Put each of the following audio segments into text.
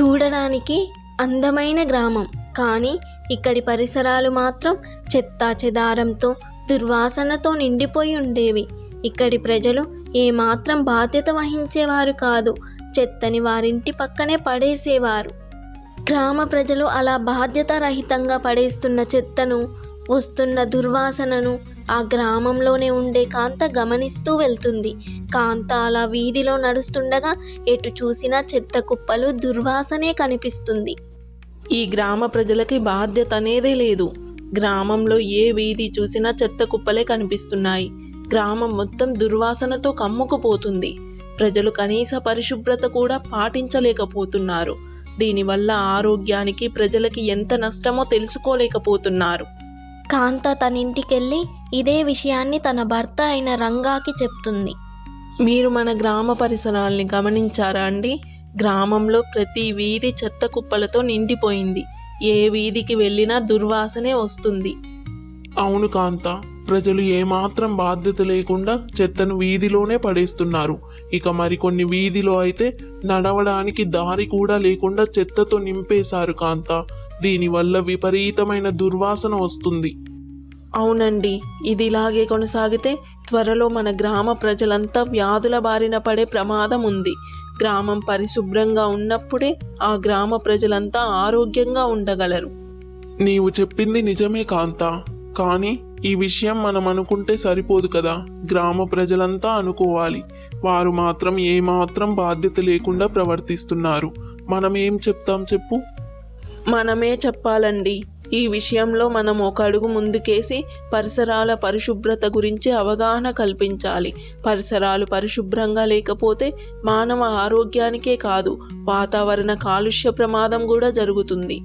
చూడడానికి అందమైన గ్రామం. కానీ ఇక్కడి పరిసరాలు మాత్రం చెత్తా చెదారంతో దుర్వాసనతో నిండిపోయి ఉండేవి. ఇక్కడి ప్రజలు ఏమాత్రం బాధ్యత వహించేవారు కాదు. చెత్తని వారింటి పక్కనే పడేసేవారు. గ్రామ ప్రజలు అలా బాధ్యత రహితంగా పడేస్తున్న చెత్తను వస్తున్న దుర్వాసనను ఆ గ్రామంలోనే ఉండే కాంత గమనిస్తూ వెళ్తుంది. కాంత అలా వీధిలో నడుస్తుండగా ఎటు చూసినా చెత్త కుప్పలు దుర్వాసనే కనిపిస్తుంది. ఈ గ్రామ ప్రజలకి బాధ్యత అనేదే లేదు. గ్రామంలో ఏ వీధి చూసినా చెత్త కుప్పలే కనిపిస్తున్నాయి. గ్రామం మొత్తం దుర్వాసనతో కమ్ముకుపోతుంది. ప్రజలు కనీస పరిశుభ్రత కూడా పాటించలేకపోతున్నారు. దీనివల్ల ఆరోగ్యానికి ప్రజలకి ఎంత నష్టమో తెలుసుకోలేకపోతున్నారు. కాంత తన ఇంటికెళ్ళి ఇదే విషయాన్ని తన భర్త అయిన రంగాకి చెప్తుంది. మీరు మన గ్రామ పరిసరాల్ని గమనించారా అండి? గ్రామంలో ప్రతి వీధి చెత్త కుప్పలతో నిండిపోయింది. ఏ వీధికి వెళ్ళినా దుర్వాసనే వస్తుంది. అవును కాంత ప్రజలు ఏమాత్రం బాధ్యత లేకుండా చెత్తను వీధిలోనే పడేస్తున్నారు. ఇక మరికొన్ని వీధిలో అయితే నడవడానికి దారి కూడా లేకుండా చెత్తతో నింపేశారు కాంత. దీనివల్ల విపరీతమైన దుర్వాసన వస్తుంది. అవునండి. ఇది ఇలాగే కొనసాగితే త్వరలో మన గ్రామ ప్రజలంతా వ్యాధుల బారిన పడే ప్రమాదం ఉంది. గ్రామం పరిశుభ్రంగా ఉన్నప్పుడే ఆ గ్రామ ప్రజలంతా ఆరోగ్యంగా ఉండగలరు. నీవు చెప్పింది నిజమే కాంత. కానీ ఈ విషయం మనం అనుకుంటే సరిపోదు కదా. గ్రామ ప్రజలంతా అనుకోవాలి. వారు మాత్రం ఏమాత్రం బాధ్యత లేకుండా ప్రవర్తిస్తున్నారు. మనం ఏం చెప్తాం చెప్పు? మనమే చెప్పాలండి. ఈ విషయంలో మనం ఒక అడుగు ముందుకేసి పరిసరాల పరిశుభ్రత గురించి అవగాహన కల్పించాలి. పరిసరాలు పరిశుభ్రంగా లేకపోతే మానవ ఆరోగ్యానికే కాదు వాతావరణ కాలుష్య ప్రమాదం కూడా జరుగుతుంది.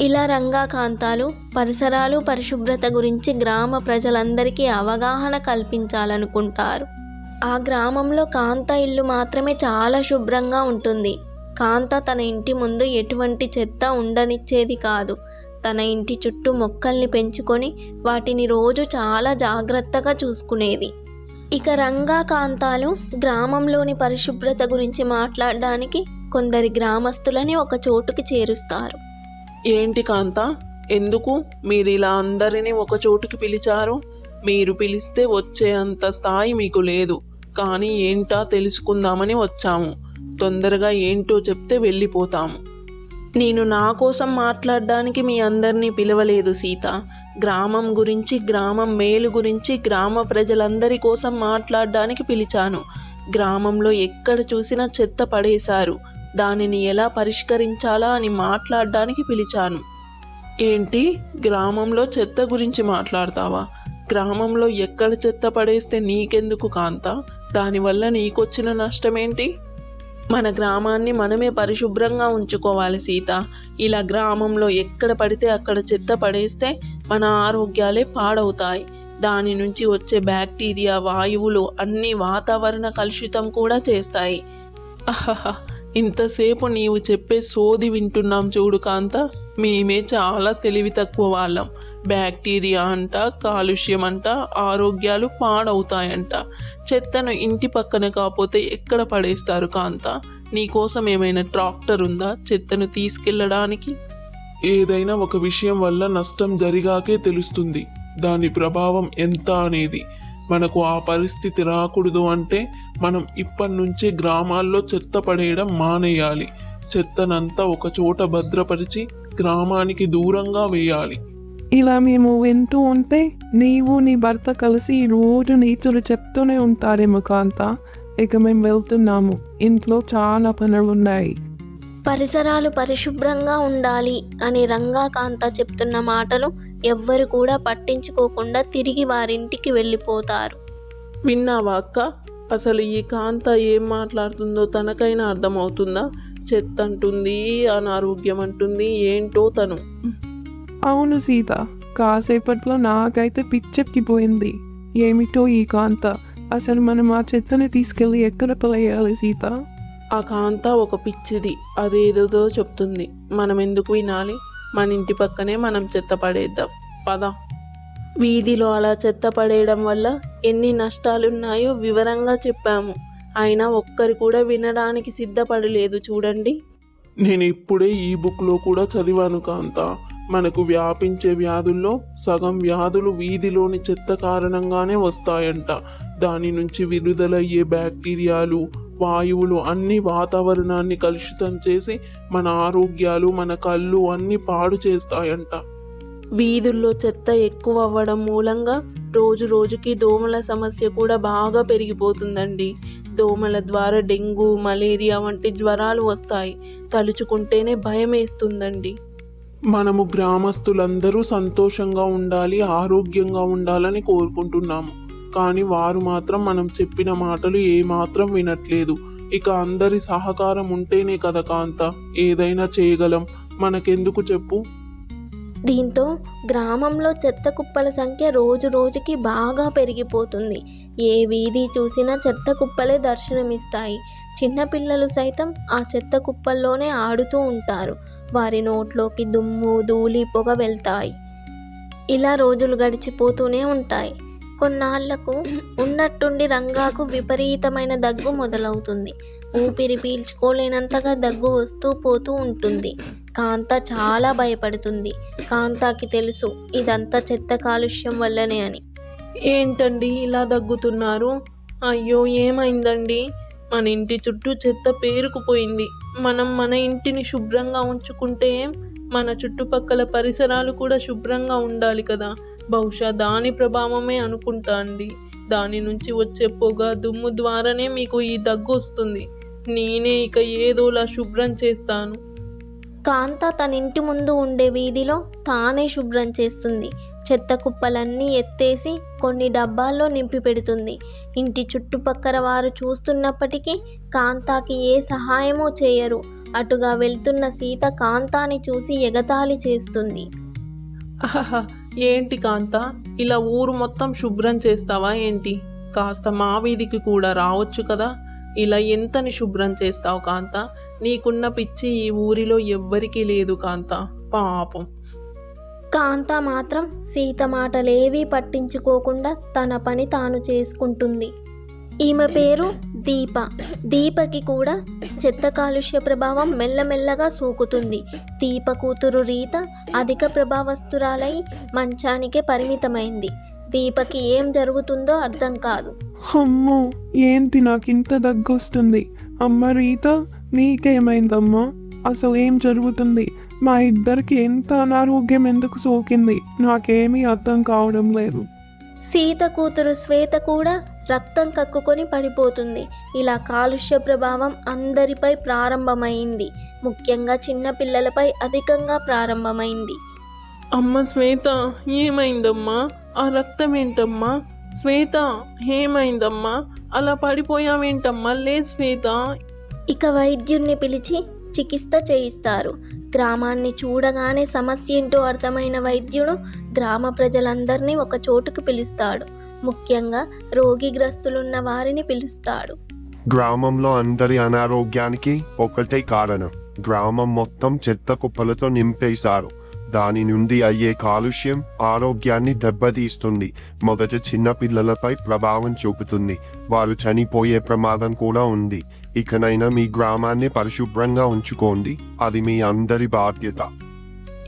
ఇలా రంగా కాంతాలు పరిసరాలు పరిశుభ్రత గురించి గ్రామ ప్రజలందరికీ అవగాహన కల్పించాలనుకుంటారు. ఆ గ్రామంలో కాంత ఇల్లు మాత్రమే చాలా శుభ్రంగా ఉంటుంది. కాంత తన ఇంటి ముందు ఎటువంటి చెత్త ఉండనిచ్చేది కాదు. తన ఇంటి చుట్టూ మొక్కల్ని పెంచుకొని వాటిని రోజు చాలా జాగ్రత్తగా చూసుకునేది. ఇక రంగా కాంతాలు గ్రామంలోని పరిశుభ్రత గురించి మాట్లాడడానికి కొందరి గ్రామస్తులని ఒక చోటుకి చేరుస్తారు. ఏంటి కాంత? ఎందుకు మీరు ఇలా అందరినీ ఒక చోటుకి పిలిచారు? మీరు పిలిస్తే వచ్చే అంత స్థాయి మీకు లేదు. కానీ ఏంటా తెలుసుకుందామని వచ్చాము. తొందరగా ఏంటో చెప్తే వెళ్ళిపోతాము. నేను నా కోసం మాట్లాడడానికి మీ అందరినీ పిలవలేదు సీత. గ్రామం గురించి గ్రామం మేలు గురించి గ్రామ ప్రజలందరి కోసం మాట్లాడడానికి పిలిచాను. గ్రామంలో ఎక్కడ చూసినా చెత్త పడేశారు. దానిని ఎలా పరిష్కరించాలా అని మాట్లాడడానికి పిలిచాను. ఏంటి? గ్రామంలో చెత్త గురించి మాట్లాడతావా? గ్రామంలో ఎక్కడ చెత్త పడేస్తే నీకెందుకు కాంత? దానివల్ల నీకొచ్చిన నష్టమేంటి? మన గ్రామాన్ని మనమే పరిశుభ్రంగా ఉంచుకోవాలి సీత. ఇలా గ్రామంలో ఎక్కడ పడితే అక్కడ చెత్త పడేస్తే మన ఆరోగ్యాలే పాడవుతాయి. దాని నుంచి వచ్చే బ్యాక్టీరియా వాయువులు అన్ని వాతావరణ కలుషితం కూడా చేస్తాయి. అహహ! ఇంతసేపు నీవు చెప్పే సోది వింటున్నాం చూడు కాంత. మేమే చాలా తెలివి తక్కువ వాళ్ళం. బ్యాక్టీరియా అంట కాలుష్యం అంట ఆరోగ్యాలు పాడవుతాయంట. చెత్తను ఇంటి పక్కన కాకపోతే ఎక్కడ పడేస్తారు కాంత? నీకోసం ఏమైనా ట్రాక్టర్ ఉందా చెత్తను తీసుకెళ్ళడానికి ఏదైనా ఒక విషయం వల్ల నష్టం జరిగాకే తెలుస్తుంది. దాని ప్రభావం ఎంత అనేది. మనకు ఆ పరిస్థితి రాకూడదు అంటే మనం ఇప్పటి నుంచే గ్రామాల్లో చెత్త పడేయడం మానేయాలి. చెత్తనంతా ఒక చోట భద్రపరిచి గ్రామానికి దూరంగా వేయాలి. ఇలా మేము వింటూ ఉంటే నీవు నీ భర్త కలిసి రోజు నీతులు చెప్తూనే ఉంటారేమో కాంత. ఇక మేము వెళ్తున్నాము. ఇంట్లో చాలా పనులున్నాయి. పరిసరాలు పరిశుభ్రంగా ఉండాలి అని రంగా కాంత చెప్తున్న మాటలు ఎవ్వరు కూడా పట్టించుకోకుండా తిరిగి వారింటికి వెళ్ళిపోతారు. విన్నావా అక్క? అసలు ఈ కాంత ఏం మాట్లాడుతుందో తనకైనా అర్థమవుతుందా? చెత్త అంటుంది అనారోగ్యం అంటుంది ఏంటో తను. అవును సీత కాసేపట్లో నాకైతే పిచ్చెక్కిపోయింది. ఏమిటో ఈ కాంత? అసలు మనం ఆ చెత్తని తీసుకెళ్ళి ఎక్కడ పడేయాలి సీత? ఆ కాంత ఒక పిచ్చిది అదేదేదో చెప్తుంది. మనం ఎందుకు వినాలి? మన ఇంటి పక్కనే మనం చెత్త పడేద్దాం. పద. వీధిలో అలా చెత్త పడేయడం వల్ల ఎన్ని నష్టాలున్నాయో వివరంగా చెప్పాము. అయినా ఒక్కరు కూడా వినడానికి సిద్ధపడలేదు చూడండి. నేను ఇప్పుడే ఈ బుక్లో కూడా చదివాను కాంత. మనకు వ్యాపించే వ్యాధుల్లో సగం వ్యాధులు వీధిలోని చెత్త కారణంగానే వస్తాయంట. దాని నుంచి విడుదలయ్యే బ్యాక్టీరియాలు వాయువులు అన్ని వాతావరణాన్ని కలుషితం చేసి మన ఆరోగ్యాలు మన కళ్ళు అన్ని పాడు చేస్తాయంట. వీధుల్లో చెత్త ఎక్కువ అవ్వడం మూలంగా రోజు రోజుకి దోమల సమస్య కూడా బాగా పెరిగిపోతుందండి. దోమల ద్వారా డెంగ్యూ మలేరియా వంటి జ్వరాలు వస్తాయి. తలుచుకుంటేనే భయం వేస్తుందండి మనము గ్రామస్తులందరూ సంతోషంగా ఉండాలి ఆరోగ్యంగా ఉండాలని కోరుకుంటున్నాము కానీ వారు మాత్రం మనం చెప్పిన మాటలు ఏమాత్రం వినట్లేదు. ఇక అందరి సహకారం ఉంటేనే కదా కాంత? ఏదైనా చేయగలం. మనకెందుకు చెప్పు? దీంతో గ్రామంలో చెత్త కుప్పల సంఖ్య రోజు రోజుకి బాగా పెరిగిపోతుంది. ఏ వీధి చూసినా చెత్త కుప్పలే దర్శనమిస్తాయి. చిన్నపిల్లలు సైతం ఆ చెత్త కుప్పల్లోనే ఆడుతూ ఉంటారు. వారి నోట్లోకి దుమ్ము ధూళి పొగ వెళ్తాయి. ఇలా రోజులు గడిచిపోతూనే ఉంటాయి. కొన్నాళ్ళకు ఉన్నట్టుండి రంగాకు విపరీతమైన దగ్గు మొదలవుతుంది. ఊపిరి పీల్చుకోలేనంతగా దగ్గు వస్తూ పోతూ ఉంటుంది. కాంత చాలా భయపడుతుంది. కాంతాకి తెలుసు ఇదంతా చెత్త కాలుష్యం వల్లనే అని. ఏంటండి ఇలా దగ్గుతున్నారు? అయ్యో ఏమైందండి? మన ఇంటి చుట్టూ చెత్త పేరుకుపోయింది. మనం మన ఇంటిని శుభ్రంగా ఉంచుకుంటే మన చుట్టుపక్కల పరిసరాలు కూడా శుభ్రంగా ఉండాలి కదా. బహుశా దాని ప్రభావమే అనుకుంటా అండి. దాని నుంచి వచ్చే పొగ దుమ్ము ద్వారానే మీకు ఈ దగ్గు వస్తుంది. నేనే ఇక ఏదోలా శుభ్రం చేస్తాను. కాంత తన ఇంటి ముందు ఉండే వీధిలో తానే శుభ్రం చేస్తుంది. చెత్త కుప్పలన్నీ ఎత్తేసి కొన్ని డబ్బాల్లో నింపి పెడుతుంది. ఇంటి చుట్టుపక్కల వారు చూస్తున్నప్పటికీ కాంతాకి ఏ సహాయమూ చేయరు. అటుగా వెళ్తున్న సీత కాంతాని చూసి ఎగతాళి చేస్తుంది. ఏంటి కాంత? ఇలా ఊరు మొత్తం శుభ్రం చేస్తావా ఏంటి? కాస్త మా వీధికి కూడా రావచ్చు కదా? ఇలా ఎంతని శుభ్రం చేస్తావు కాంత? నీకున్న పిచ్చి ఈ ఊరిలో ఎవ్వరికీ లేదు కాంత. పాపం. కాంత మాత్రం సీత మాటలేవీ పట్టించుకోకుండా తన పని తాను చేసుకుంటుంది. ఈమె పేరు దీప. దీపకి కూడా చెత్త కాలుష్య ప్రభావం మెల్లమెల్లగా సోకుతుంది. దీప కూతురు రీత అధిక ప్రభావస్తురాలై మంచానికే పరిమితమైంది. దీపకి ఏం జరుగుతుందో అర్థం కాదు. అమ్మో ఏంటి నాకింత దగ్గొస్తుంది? అమ్మ రీత నీకేమైందమ్మా? అసలు ఏం జరుగుతుంది? మా ఇద్దరికి ఎంత అనారోగ్యం ఎందుకు సోకింది. నాకేమీ అర్థం కావడం లేదు. సీత కూతురు శ్వేత కూడా రక్తం కక్కుకొని పడిపోతుంది. ఇలా కాలుష్య ప్రభావం అందరిపై ప్రారంభమైంది. ముఖ్యంగా చిన్నపిల్లలపై అధికంగా ప్రారంభమైంది. అమ్మ శ్వేత ఏమైందమ్మా? ఆ రక్తం ఏంటమ్మా శ్వేత ఏమైందమ్మా? అలా పడిపోయావేంటమ్మా? లే శ్వేత. ఇక వైద్యుణ్ణి పిలిచి చికిత్స చేయిస్తారు. గ్రామాన్ని చూడగానే సమస్య ఏంటో అర్థమైన వైద్యుడు గ్రామ ప్రజలందరినీ ఒక చోటుకు పిలుస్తాడు. ముఖ్యంగా రోగిగ్రస్తులున్న వారిని పిలుస్తాడు. గ్రామంలో అందరి అనారోగ్యానికి ఒకటే కారణం. గ్రామం మొత్తం చెత్త కుప్పలతో నింపేశారు. దాని నుండి అయ్యే కాలుష్యం ఆరోగ్యాన్ని దెబ్బతీస్తుంది. మొదట చిన్న పిల్లలపై ప్రభావం చూపుతుంది. వారు చనిపోయే ప్రమాదం కూడా ఉంది. ఇకనైనా మీ గ్రామాన్ని పరిశుభ్రంగా ఉంచుకోండి. అది మీ అందరి బాధ్యత.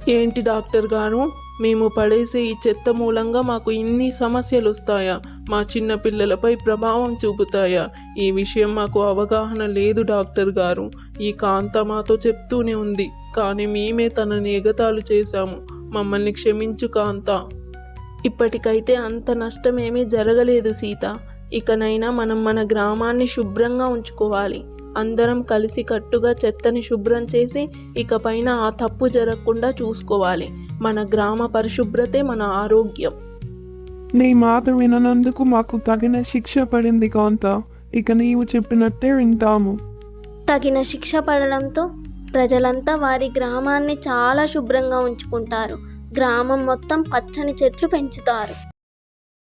ఏంటి డాక్టర్ గారు? మేము పడేసే ఈ చెత్త మూలంగా మాకు ఇన్ని సమస్యలు వస్తాయా? మా చిన్న పిల్లలపై ప్రభావం చూపుతాయా? ఈ విషయం మాకు అవగాహన లేదు డాక్టర్ గారు. ఈ కాంత మాతో చెప్తూనే ఉంది. కానీ మేమే తనని ఎగతాలు చేశాము. మమ్మల్ని క్షమించు కాంత. ఇప్పటికైతే అంత నష్టమేమీ జరగలేదు సీత. ఇకనైనా మనం మన గ్రామాన్ని శుభ్రంగా ఉంచుకోవాలి. అందరం కలిసి కట్టుగా చెత్తని శుభ్రం చేసి ఇకపైన ఆ తప్పు జరగకుండా చూసుకోవాలి. మన గ్రామ పరిశుభ్రతే మన ఆరోగ్యం. నీ మాట విననందుకు మాకు తగిన శిక్ష పడింది కాంత. ఇక నీవు చెప్పినట్టే వింటాము. తగిన శిక్ష పడడంతో ప్రజలంతా వారి గ్రామాన్ని చాలా శుభ్రంగా ఉంచుకుంటారు. గ్రామం మొత్తం పచ్చని చెట్లు పెంచుతారు.